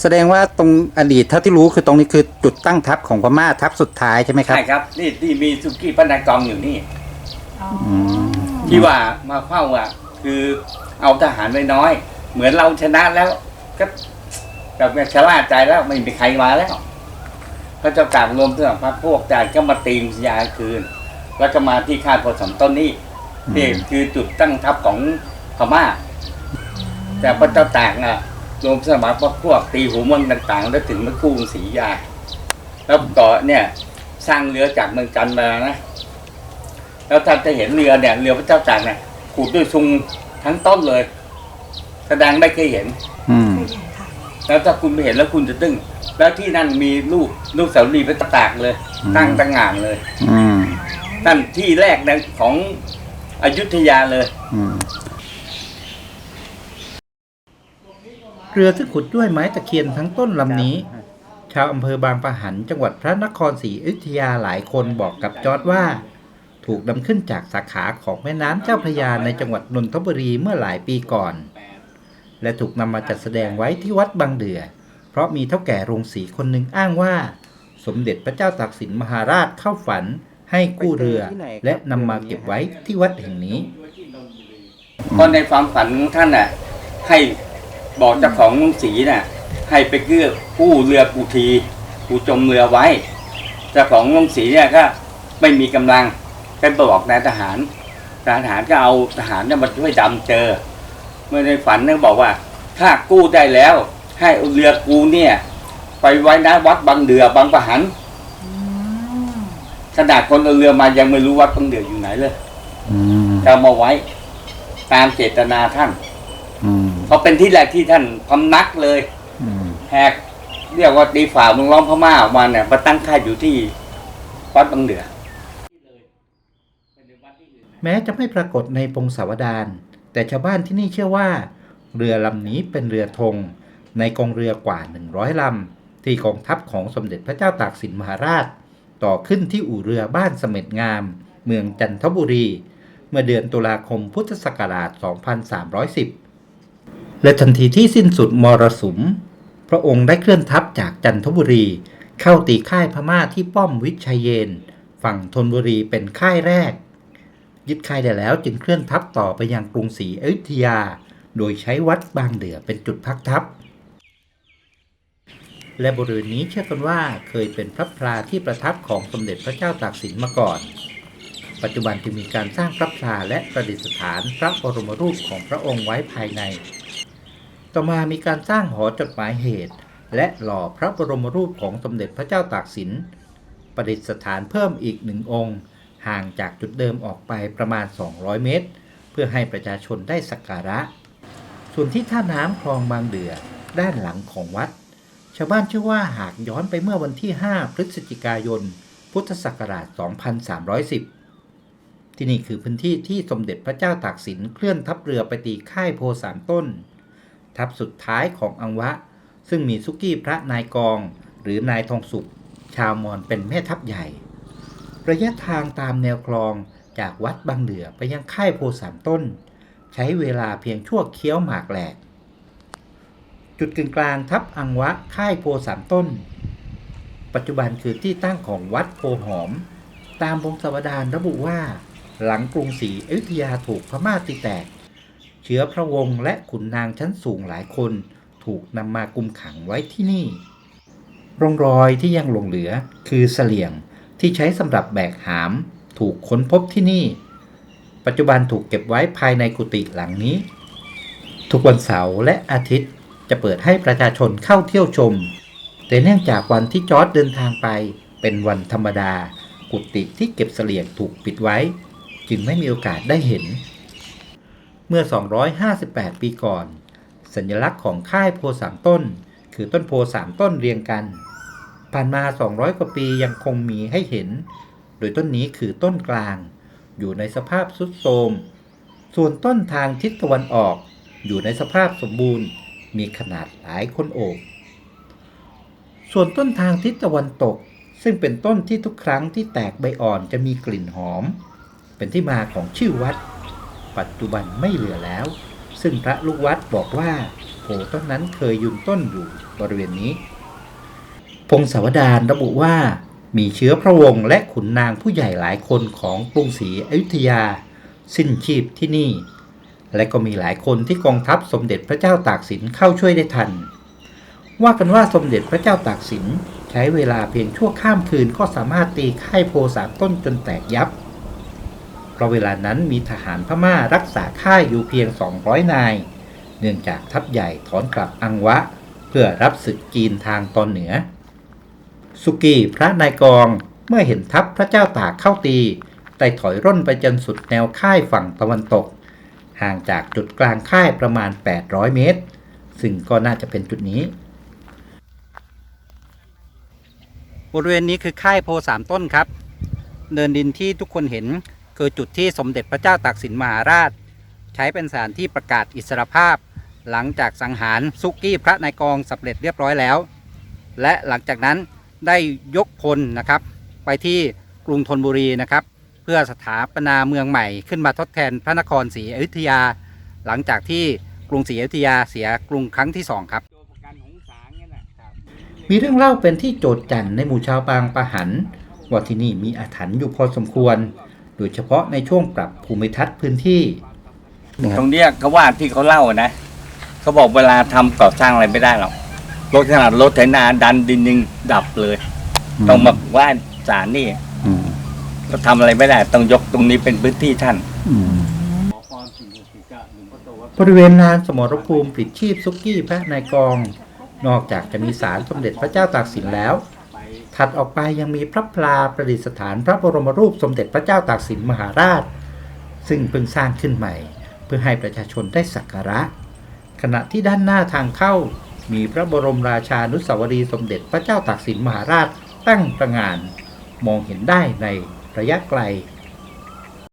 แสดงว่าตรงอดีตเท่าที่รู้คือตรงนี้คือจุดตั้งทัพของพม่าทัพสุดท้ายใช่ไหมครับ ใช่ครับ นี่ที่มีสุกี้ปนากองอยู่นี่ อ๋อที่ว่ามาเฝ้าอะ คือเอาทหารน้อยๆเหมือนเราชนะแล้ว ก็แบบชะล่าใจแล้วไม่มีใครมาแล้วพระเจ้ากลางรวมถึงพรรคพวกจ่ายก็มาตีมยาคืน แล้วก็มาที่ค่ายพลสมต้นนี่อืมนี่คือจุดตั้งทัพของพม่า แต่พระเจ้าตากน่ะ รวมสมัครพวกพวกตีหูเมืองต่างๆ แล้วถึงมะกรุงศรีอยุธยา แล้วก็เนี่ยสร้างเรือจากเมืองจันทร์มานะ แล้วท่านจะเห็นเรือเนี่ยเรือพระเจ้าตากเนี่ยขูดด้วยซุงทั้งต้นเลย แสดงไม่เคยเห็น อืมเคยเห็นค่ะแล้วถ้าคุณไปเห็นแล้วคุณจะตึ้ง แล้วที่นั่นมีรูปรูปเสาลีพระเจ้าตากเลยอืมตั้งตั้งงานเลย อืมนั่นที่แรกนะของอยุธยาเลย อืม เรือที่ขุดด้วยไม้ตะเคียนทั้งต้นลำนี้ ชาวอำเภอบางปะหันจังหวัดพระนครศรีอยุธยาหลายคนบอกกับจอร์ดว่า ถูกนำขึ้นจากสาขาของแม่น้ำเจ้าพระยาในจังหวัดนนทบุรีเมื่อหลายปีก่อน และถูกนำมาจัดแสดงไว้ที่วัดบางเดือ เพราะมีเท่าแก่โรงสีคนหนึ่งอ้างว่า สมเด็จพระเจ้าตากสินมหาราชเข้าฝันให้กู้เรือและนำมาเก็บไว้ที่วัดแห่งนี้เพราะในความฝันของท่านน่ะให้ บอกเจ้าของลุงศรีน่ะ ให้ไปเกื้อกู้เรือกูทีกูจมเรือไว้เจ้าของลุงศรีเนี่ยก็ไม่มีกำลังก็บอกนายทหารนายทหารก็เอาทหารเนี่ยมาช่วยดำเจอ เมื่อในฝันเนี่ยบอกว่า ถ้ากู้ได้แล้ว ให้เอาเรือกูเนี่ย ไปไว้นะวัดบางเดือบางประหันอืมขนาดคนเอาเรือมายังไม่รู้วัดบางเดืออยู่ไหนเลยอืมจะเอามาไว้ตามเจตนาท่านอืมเพ ราะเป็นที่แรกที่ท่านพำนักเลยอืมแหกเรียกว่าตีฝ่าเมืองร้องพม่าออกมาเนี่ยมาตั้งค่ายอยู่ที่วัดบางเดือ แม้จะไม่ปรากฏในพงศาวดารแต่ชาวบ้านที่นี่เชื่อว่า เรือลำนี้เป็นเรือธง ในกองเรือกว่า 100ลำที่กองทัพของสมเด็จพระเจ้าตากสินมหาราช ต่อขึ้นที่อู่เรือบ้านเสม็ดงาม เมืองจันทบุรี เมื่อเดือนตุลาคมพุทธศักราช 2310 และทันทีที่สิ้นสุดมรสุม พระองค์ได้เคลื่อนทัพจากจันทบุรี เข้าตีค่ายพม่าที่ป้อมวิชัยเยน ฝั่งธนบุรีเป็นค่ายแรก ยึดค่ายได้แล้วจึงเคลื่อนทัพต่อไปยังกรุงศรีอยุธยา โดยใช้วัดบางเดือเป็นจุดพักทัพ และบริเวณนี้เชื่อกันว่าเคยเป็นพระพลาที่ประทับของสมเด็จพระเจ้าตากสินมาก่อน ปัจจุบันจึงมีการสร้างพระพลาและประดิษฐานพระบรมรูปของพระองค์ไว้ภายใน ต่อมามีการสร้างหอจดหมายเหตุ และหล่อพระบรมรูปของสมเด็จพระเจ้าตากสิน ประดิษฐานเพิ่มอีกหนึ่งองค์ ห่างจากจุดเดิมออกไปประมาณ 200 เมตร เพื่อให้ประชาชนได้สักการะ ส่วนที่ท่าน้ำคลองบางเดือ ด้านหลังของวัด ชาวบ้านเชื่อว่าหากย้อนไปเมื่อวันที่ 5 พฤศจิกายน พุทธศักราช 2310ที่นี่คือพื้นที่ที่สมเด็จพระเจ้าตากสินเคลื่อนทัพเรือไปตีค่ายโพสามต้น ทัพสุดท้ายของอังวะ ซึ่งมีสุกี้พระนายกอง หรือนายทองสุข ชาวมอญเป็นแม่ทัพใหญ่ ระยะทางตามแนวคลองจากวัดบางเดือไปยังค่ายโพสามต้น ใช้เวลาเพียงชั่วเคี้ยวหมากแหลก จุดกึ่งกลางทับอังวะค่ายโพสามต้น ปัจจุบันคือที่ตั้งของวัดโพหอม ตามพงศาวดารระบุว่า หลังกรุงศรีอยุธยาถูกพม่าตีแตก เชื้อพระวงศ์และขุนนางชั้นสูงหลายคนถูกนำมากุมขังไว้ที่นี่ ร่องรอยที่ยังหลงเหลือคือเสลี่ยงที่ใช้สำหรับแบกหาม ถูกค้นพบที่นี่ ปัจจุบันถูกเก็บไว้ภายในกุฏิหลังนี้ ทุกวันเสาร์และอาทิตย์จะเปิดให้ประชาชนเข้าเที่ยวชม แต่เนื่องจากวันที่จอร์ดเดินทางไปเป็นวันธรรมดา กุฏิที่เก็บเสลี่ยงถูกปิดไว้ จึงไม่มีโอกาสได้เห็น เมื่อ 258 ปีก่อน สัญลักษณ์ของค่ายโพสามต้น คือต้นโพสามต้นเรียงกัน ผ่านมา 200 กว่าปียังคงมีให้เห็น โดยต้นนี้คือต้นกลาง อยู่ในสภาพสุดโทรมส่วนต้นทางทิศตะวันออก อยู่ในสภาพสมบูรณ์ มีขนาดหลายคนโอบ ส่วนต้นทางทิศตะวันตก ซึ่งเป็นต้นที่ทุกครั้งที่แตกใบอ่อนจะมีกลิ่นหอม เป็นที่มาของชื่อวัด ปัจจุบันไม่เหลือแล้ว ซึ่งพระลูกวัดบอกว่าโผต้นนั้นเคยยืนต้นอยู่บริเวณนี้ พงศาวดารระบุว่ามีเชื้อพระวงศ์และขุนนางผู้ใหญ่หลายคนของกรุงศรีอยุธยา สิ้นชีพที่นี่ และก็มีหลายคนที่กองทัพสมเด็จพระเจ้าตากสินเข้าช่วยได้ทัน ว่ากันว่าสมเด็จพระเจ้าตากสินใช้เวลาเพียงชั่วข้ามคืนก็สามารถตีค่ายโพสามต้นจนแตกยับ เพราะเวลานั้นมีทหารพม่ารักษาค่ายอยู่เพียง 200 นาย เนื่องจากทัพใหญ่ถอนกลับอังวะ เพื่อรับศึกจีนทางตอนเหนือ สุกีพระนายกองเมื่อเห็นทัพพระเจ้าตากเข้าตีได้ถอยร่นไปจนสุดแนวค่ายฝั่งตะวันตก ห่างจากจุดกลางค่ายประมาณ 800 เมตร ซึ่งก็น่าจะเป็นจุดนี้ บริเวณนี้คือค่ายโพสามต้นครับ เนินดินที่ทุกคนเห็น คือจุดที่สมเด็จพระเจ้าตากสินมหาราช ใช้เป็นสถานที่ประกาศอิสรภาพ หลังจากสังหารซุกี้พระนายกองสำเร็จเรียบร้อยแล้ว และหลังจากนั้นได้ยกพลนะครับ ไปที่กรุงธนบุรีนะครับ เพื่อสถาปนาเมืองใหม่ขึ้นมาทดแทนพระนครศรีอยุธยา หลังจากที่กรุงศรีอยุธยาเสียกรุงครั้งที่สองครับมีเรื่องเล่าเป็นที่โจทย์จันในหมู่ชาวบางปะหันว่าที่นี่มีอาถรรพ์อยู่พอสมควร โดยเฉพาะในช่วงปรับภูมิทัศน์พื้นที่ตรงเนี้ยเขาว่าที่เขาเล่านะเขาบอกเวลาทำก่อสร้างอะไรไม่ได้หรอกรถขนาดรถไถนาดันดินยังดับเลย ต้องมาไหว่าศาลนี่อืมก็ทำอะไรไม่ได้ ต้องยกตรงนี้เป็นพื้นที่ท่านอืมบริเวณลานสมรภูมิปลิดชีพซุกี้พระนายกอง นอกจากจะมีศาลสมเด็จพระเจ้าตากสินแล้ว ถัดออกไปยังมีพระพลาประดิษฐานพระบรมรูปสมเด็จพระเจ้าตากสินมหาราช ซึ่งเพิ่งสร้างขึ้นใหม่ เพื่อให้ประชาชนได้สักการะ ขณะที่ด้านหน้าทางเข้า มีพระบรมราชานุสาวรีสมเด็จพระเจ้าตากสินมหาราชตั้งประงาน มองเห็นได้ในระยะไกล